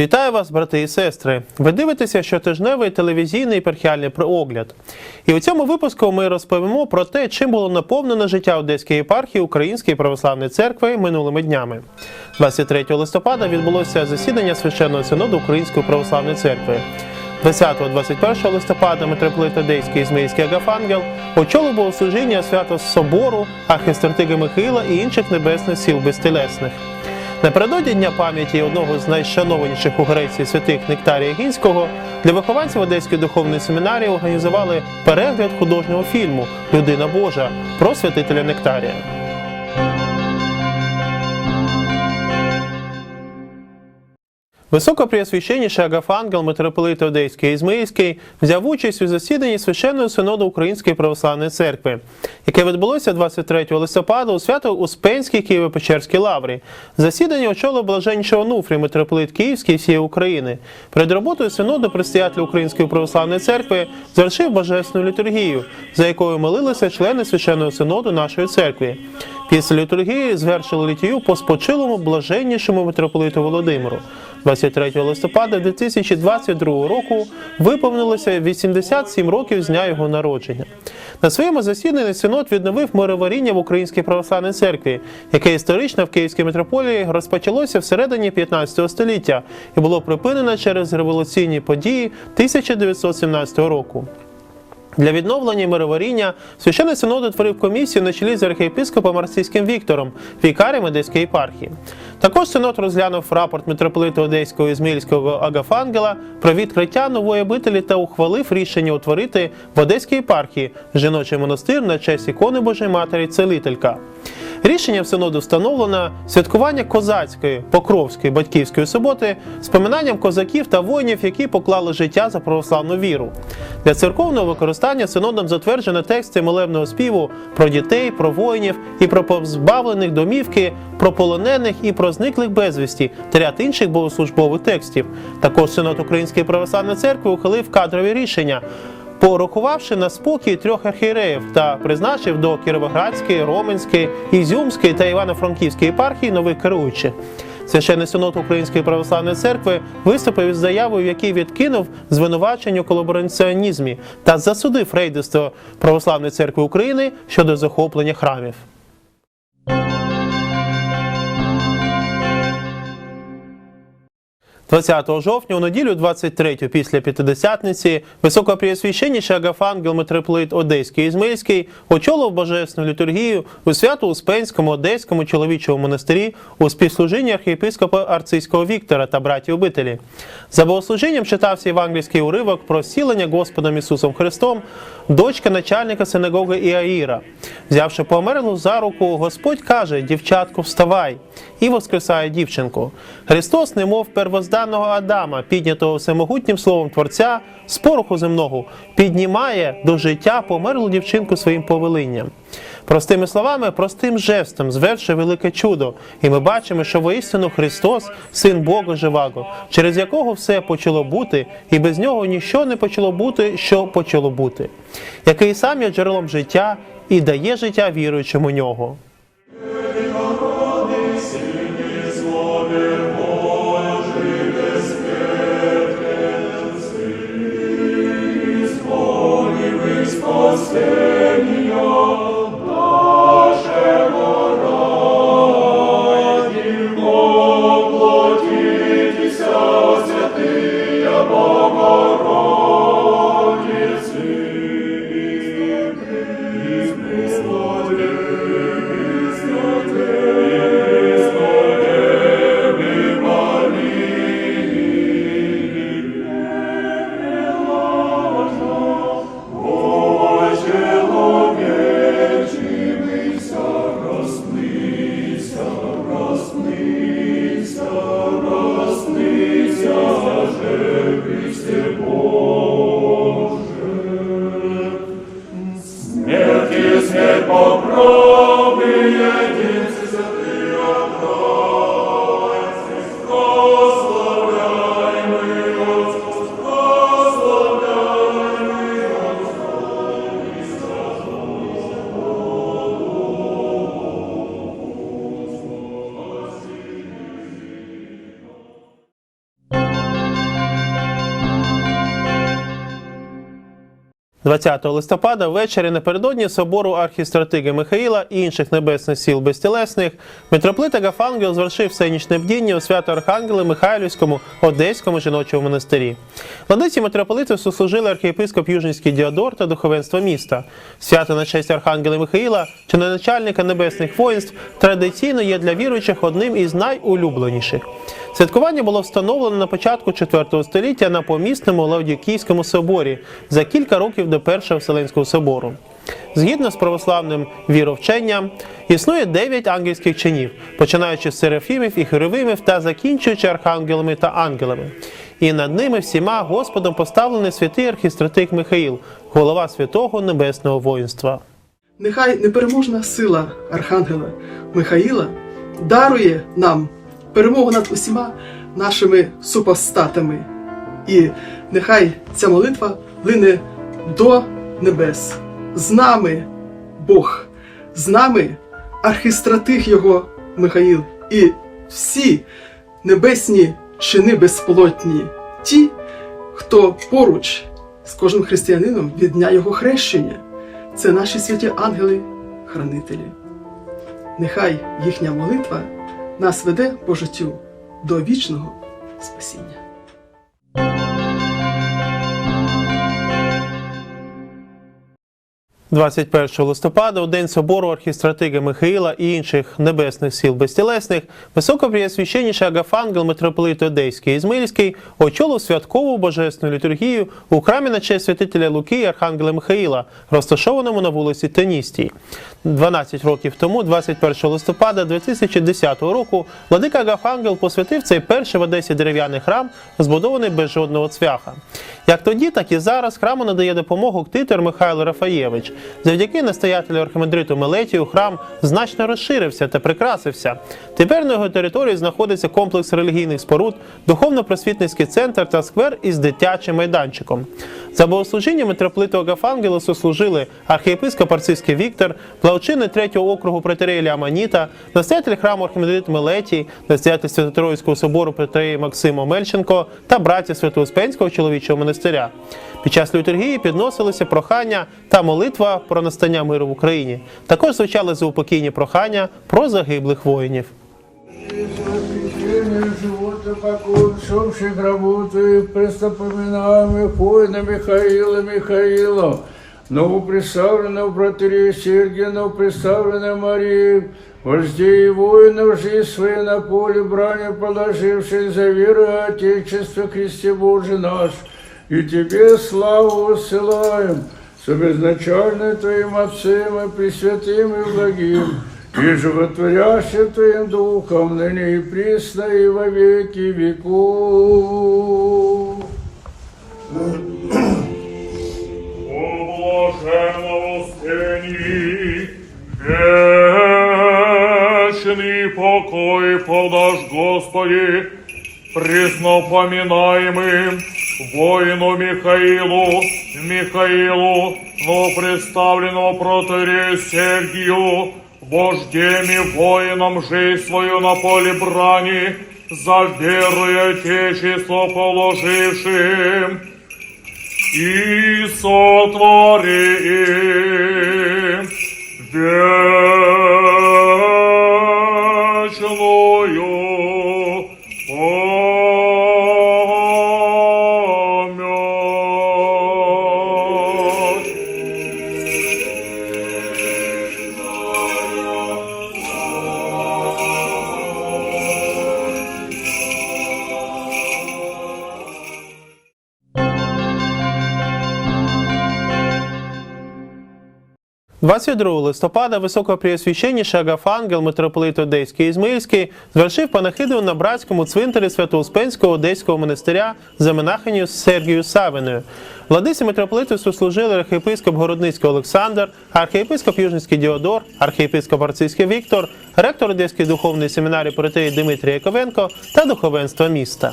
Вітаю вас, брати і сестри! Ви дивитеся щотижневий телевізійний епархіальний огляд. І у цьому випуску ми розповімо про те, чим було наповнено життя Одеської єпархії Української православної церкви минулими днями. 23 листопада відбулося засідання священного синоду Української православної церкви. 20-21 листопада митрополит Одеський Ізмаїльський Агафангел очолив богослужіння свято Собору, Архістратига Михаїла і інших небесних сіл безтелесних. Напередодні Дня пам'яті одного з найшанованіших у Греції святих Нектарія Гінського для вихованців Одеської духовної семінарії організували перегляд художнього фільму Людина Божа про святителя Нектарія. Високопреосвященніший Агафангел митрополит Одеський і взяв участь у засіданні священного синоду Української православної церкви, яке відбулося 23 листопада у свято Успенській Києво-Печерській лаврі. Засідання очолив блаженнішого Онуфрій, митрополит Київський всієї України. Перед роботою синоду предстоятель Української православної церкви завершив божественну літургію, за якою молилися члени священного синоду нашої церкви. Після літургії звершили літію по спочилому блаженнішому митрополиту Володимиру. 23 листопада 2022 року виповнилося 87 років з дня його народження. На своєму засіданні синод відновив мироваріння в Українській православній церкві, яке історично в Київській митрополії розпочалося всередині 15 століття і було припинено через революційні події 1917 року. Для відновлення мироваріння священний синод утворив комісію на чолі з архієпископом Арційським Віктором, вікарем Одеської єпархії. Також синод розглянув рапорт митрополита Одеського і Змільського Агафангела про відкриття нової обителі та ухвалив рішення утворити в Одеській єпархії жіночий монастир на честь ікони Божої Матері Целителька. Рішенням синоду встановлено святкування козацької покровської батьківської суботи з поминанням козаків та воїнів, які поклали життя за православну віру. Для церковного використання синодом затверджено тексти молебного співу про дітей, про воїнів і про позбавлених домівки, про полонених і про зниклих безвісті та ряд інших богослужбових текстів. Також синод Української православної церкви ухвалив кадрові рішення порахувавши на спокій трьох архієреїв та призначив до Кіровоградської, Роменської, Ізюмської та Івано-Франківської єпархії нових керуючих. Священний синод Української православної церкви виступив із заявою, в якій відкинув звинувачення у колабораціонізмі та засудив рейдерство Православної церкви України щодо захоплення храмів. – 20 жовтня у неділю 23 після П'ятидесятниці високопреосвященніший Агафангел митрополит Одеський і Ізмаїльський очолив божественну літургію у свято-Успенському Одеському чоловічому монастирі у співслужінні архієпископа Арцийського Віктора та братів обителі. За богослужінням читався євангельський уривок про зцілення Господом Ісусом Христом, дочка начальника синагоги Іаїра. Взявши померлу за руку, Господь каже: Дівчатку, вставай! і воскресає дівчинку. Христос, немов первозданного Адама, піднятого всемогутнім словом Творця, з пороху земного, піднімає до життя померлу дівчинку своїм повелінням. Простими словами, простим жестом звершує велике чудо, і ми бачимо, що воістину Христос, син Бога живаго, через якого все почало бути, і без нього ніщо не почало бути, що почало бути, який сам є джерелом життя і дає життя віруючим у нього. Господи, 20 листопада ввечері напередодні собору архістратиги Михаїла і інших небесних сіл безтілесних митрополит Агафангел звершив всенічне бдіння у свято Архангела Михайлівському Одеському жіночому монастирі. Владиці митрополиту сослужили архієпископ Южницький Діодор та духовенство міста. Свято на честь Архангела Михаїла, чи начальника небесних воїнств, традиційно є для віруючих одним із найулюбленіших. Святкування було встановлено на початку IV століття на помісному Лавдікійському соборі за кілька років до Першого Вселенського собору. Згідно з православним віровченням, існує дев'ять ангельських чинів, починаючи з серафімів і херовимів та закінчуючи архангелами та ангелами. І над ними всіма Господом поставлений святий архістратик Михаїл, голова святого небесного воїнства. Нехай непереможна сила Архангела Михаїла дарує нам перемогу над усіма нашими супостатами. І нехай ця молитва лине до небес. З нами Бог, з нами архістратих його Михаїл і всі небесні чини безплотні, ті, хто поруч з кожним християнином від дня його хрещення. Це наші святі ангели-хранителі. Нехай їхня молитва нас веде по життю до вічного спасіння. – 21 листопада, у день собору архістратига Михаїла і інших небесних сіл безтілесних, високопреосвященніший Агафангел митрополит Одеський і Ізмаїльський очолив святкову божественну літургію у храмі на честь святителя Луки і Архангела Михаїла, розташованому на вулиці Теністій. 12 років тому, 21 листопада 2010 року, владика Агафангел посвятив цей перший в Одесі дерев'яний храм, збудований без жодного цвяха. Як тоді, так і зараз храму надає допомогу ктитор Михайло Рафаєвич. Завдяки настоятелю архімандриту Мелетію храм значно розширився та прикрасився. Тепер на його території знаходиться комплекс релігійних споруд, духовно-просвітницький центр та сквер із дитячим майданчиком. За богослужіння митрополиту Агафангелу сослужили архієпископ Арцизький Віктор, благочинний третього округу протереї Аманіта, настоятель храму архімандрит Мелетій, настоятель Свято-Троїцького собору протереї Максим Омельченко та братів Свято-Успенського чоловічого монастиря. Під час літургії підносилися прохання та молитва про настання миру в Україні. Також звучали заупокійні прохання про загиблих воїнів. Священные живота покой, ушедших работы, престопоминаемых воина Михаила Михаила, новоприставленного протерея Сергия, новоприставленной Марии, вождей и воинов жизнь свою на поле брани положивших за веру и Отечество Христе Божий наш, и Тебе славу высылаем, с обезначальным Твоим Отцем и Пресвятым и Благим, и животворящим Твоим Духом, ныне и присно, и во веки веков. О блаженного стені, вечный покой подашь, Господи, преснопоминаемым воину Михаилу, Михаилу, но представленного протерею Сергию, вождеми и воином жизнь свою на поле брани, за веру и Отечество положившим, и сотворим 22 листопада високопреосвященніший Агафангел митрополит Одеський і Ізмаїльський звершив панахиду на братському цвинтарі Свято-Успенського Одеського монастиря за монахиню Сергію Савиною. Владиці митрополиту сослужили архієпископ Городницький Олександр, архієпископ Южницький Діодор, архієпископ Арцизький Віктор, ректор Одеської духовної семінарії протеї Дмитрій Яковенко та духовенство міста.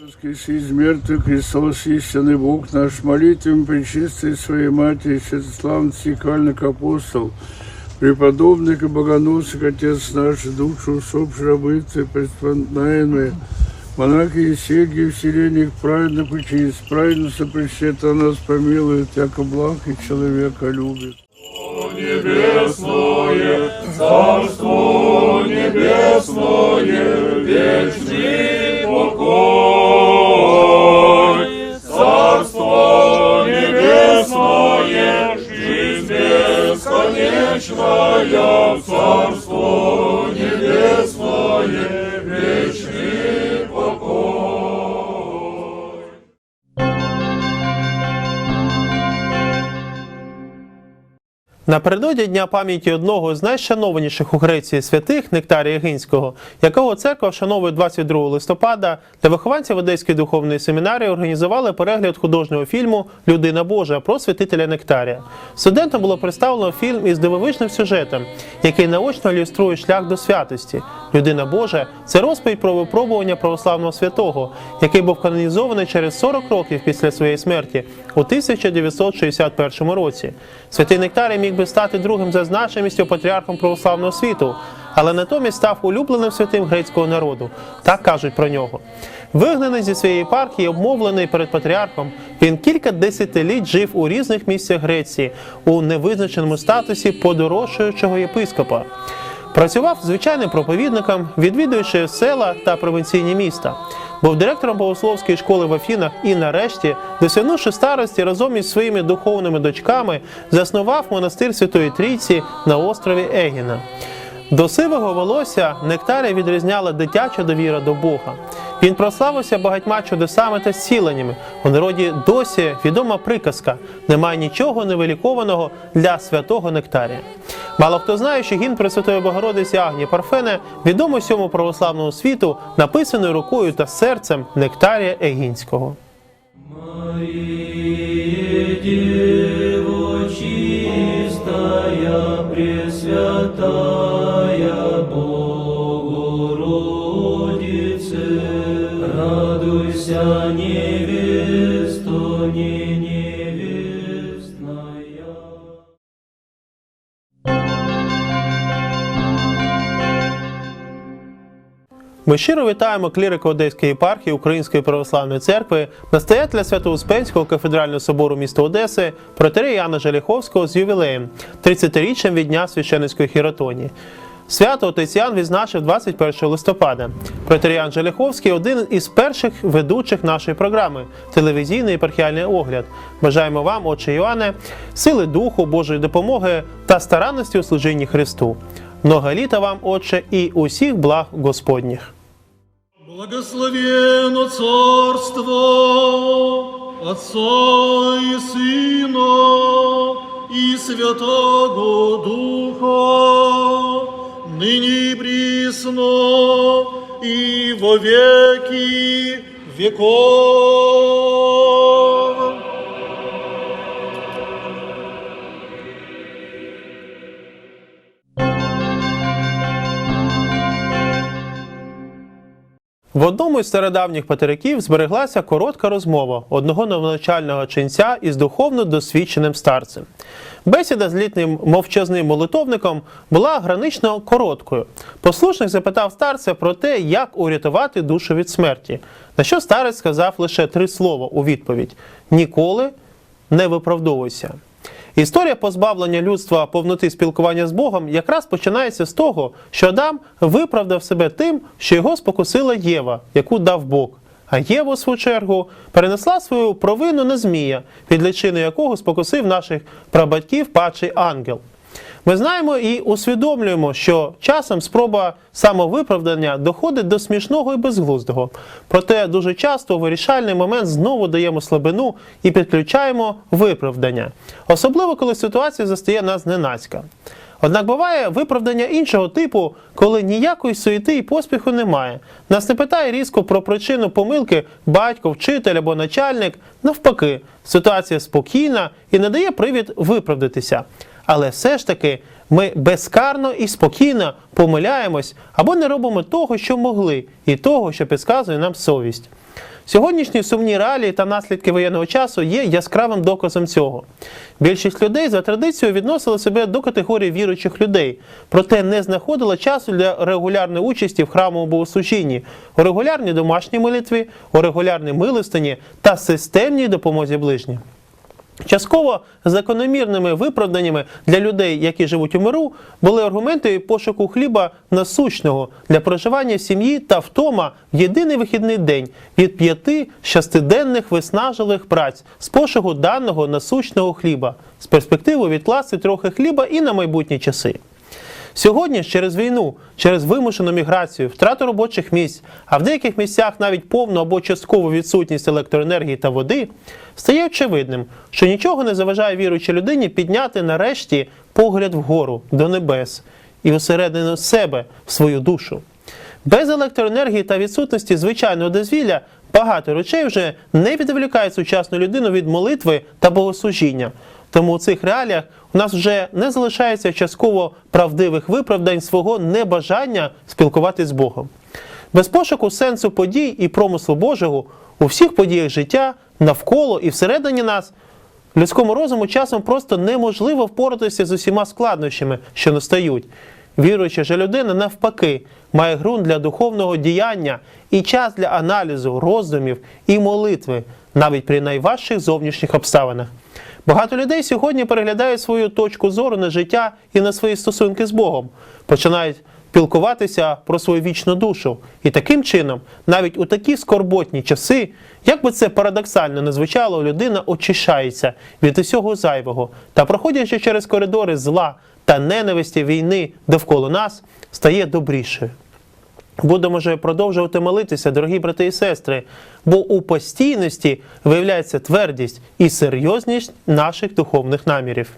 Воскреси из мертвых, Христос, истинный Бог наш, молитвами пречистой Своей Матери, Святослав Стекальник апостол, преподобный и богоносик, Отец наш, душу усопший рабы Твои, преисполняемые, Монахи и серги вселенник праведно учись, праведно сопрещет, а нас помилует, яко благ и человека любит. Небесное, Царство Небесное, вечный покой. Бесконечная, Царство Небесное, Напередодні Дня пам'яті одного з найшанованіших у Греції святих Нектарія Гинського, якого церква вшановує 22 листопада, для вихованців Одеської духовної семінарії організували перегляд художнього фільму Людина Божа про святителя Нектарія. Студентам було представлено фільм із дивовижним сюжетом, який наочно ілюструє шлях до святості. Людина Божа це розповідь про випробування православного святого, який був канонізований через 40 років після своєї смерті у 1961 році. Святий Нектарій міг би стати другим за значимістю патріархом православного світу, але натомість став улюбленим святим грецького народу. Так кажуть про нього. Вигнаний зі своєї єпархії, обмовлений перед патріархом, він кілька десятиліть жив у різних місцях Греції у невизначеному статусі подорожуючого єпископа. Працював звичайним проповідником, відвідуючи села та провінційні міста. Був директором богословської школи в Афінах і, нарешті, досягнувши старості, разом із своїми духовними дочками, заснував монастир Святої Трійці на острові Егіна. До сивого волосся нектаря відрізняла дитяча довіра до Бога. Він прославився багатьма чудесами та зціленнями. У народі досі відома приказка: немає нічого невилікованого для святого Нектарія. Мало хто знає, що гімн Пресвятої Богородиці Агні Парфене відомо всьому православному світу, написаний рукою та серцем Нектарія Егінського. Дево радуйся, невесто, не невестная. Ми щиро вітаємо клірика Одеської єпархії Української православної церкви, настоятеля Свято-Успенського кафедрального собору міста Одеси, протерея Яна Жаліховського з ювілеєм 30-річчям від Дня священницької хіротонії. Свято отець відзначив 21 листопада. Протерей Ян Жаліховський один із перших ведучих нашої програми телевізійний єпархіальний огляд. Бажаємо вам, отче Йоанне, сили духу, Божої допомоги та старанності у служінні Христу. Много літа вам, Отче, і усіх благ Господніх. Благословено царство Отца и Сына и Святого Духа, ныне и присно и во веки веков. В одному із стародавніх патериків збереглася коротка розмова одного новоначального ченця із духовно досвідченим старцем. Бесіда з літнім мовчазним молитовником була гранично короткою. Послушник запитав старця про те, як урятувати душу від смерті. На що старець сказав лише три слова у відповідь: ніколи не виправдовуйся. Історія позбавлення людства повноти спілкування з Богом якраз починається з того, що Адам виправдав себе тим, що його спокусила Єва, яку дав Бог. А Єва, в свою чергу, перенесла свою провину на Змія, під личиною якого спокусив наших прабатьків падший ангел. Ми знаємо і усвідомлюємо, що часом спроба самовиправдання доходить до смішного і безглуздого. Проте дуже часто вирішальний момент знову даємо слабину і підключаємо виправдання, особливо коли ситуація застає нас зненацька. Однак буває виправдання іншого типу, коли ніякої суєти і поспіху немає. Нас не питає різко про причину помилки батько, вчитель або начальник. Навпаки, ситуація спокійна і не дає привід виправдатися. Але все ж таки ми безкарно і спокійно помиляємось або не робимо того, що могли, і того, що підказує нам совість. Сьогоднішні сумні реалії та наслідки воєнного часу є яскравим доказом цього. Більшість людей за традицією відносили себе до категорії віруючих людей, проте не знаходили часу для регулярної участі в храмовому богослужінні, у регулярній домашній молитві, у регулярній милостині та системній допомозі ближнім. Частково закономірними виправданнями для людей, які живуть у миру, були аргументи пошуку хліба насущного для проживання в сім'ї та втома в єдиний вихідний день від п'яти шестиденних виснажливих праць з пошуку даного насущного хліба з перспективою відкласти трохи хліба і на майбутні часи. Сьогодні через війну, через вимушену міграцію, втрату робочих місць, а в деяких місцях навіть повну або часткову відсутність електроенергії та води, стає очевидним, що нічого не заважає віруючій людині підняти нарешті погляд вгору до небес і усередину себе в свою душу. Без електроенергії та відсутності звичайного дозвілля багато речей вже не відволікають сучасну людину від молитви та богослужіння. Тому у цих реаліях у нас вже не залишається частково правдивих виправдань свого небажання спілкуватись з Богом. Без пошуку сенсу подій і промислу Божого у всіх подіях життя навколо і всередині нас людському розуму часом просто неможливо впоратися з усіма складнощами, що настають. Віруюча же людина навпаки має ґрунт для духовного діяння і час для аналізу, роздумів і молитви навіть при найважчих зовнішніх обставинах. Багато людей сьогодні переглядають свою точку зору на життя і на свої стосунки з Богом, починають пілкуватися про свою вічну душу. І таким чином, навіть у такі скорботні часи, як би це парадоксально не звучало, людина очищається від усього зайвого та, проходячи через коридори зла та ненависті війни довкола нас, стає добрішою. Будемо ж продовжувати молитися, дорогі брати і сестри, бо у постійності виявляється твердість і серйозність наших духовних намірів.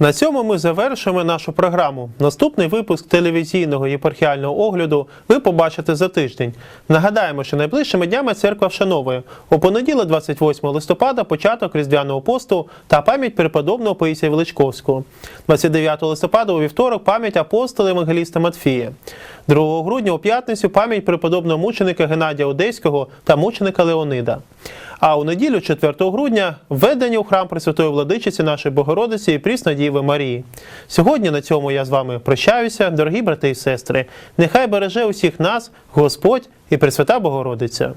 На цьому ми завершуємо нашу програму. Наступний випуск телевізійного єпархіального огляду ви побачите за тиждень. Нагадаємо, що найближчими днями церква вшановує у понеділок, 28 листопада, початок Різдвяного посту та пам'ять преподобного Паїсія Величковського. 29 листопада у вівторок пам'ять апостола Евангеліста Матфія. 2 грудня у п'ятницю пам'ять преподобного мученика Геннадія Одеського та мученика Леонида. А у неділю, 4 грудня, введення у храм Пресвятої Владичиці нашої Богородиці і Пріснодіви Марії. Сьогодні на цьому я з вами прощаюся, дорогі брати і сестри. Нехай береже усіх нас Господь і Пресвята Богородиця.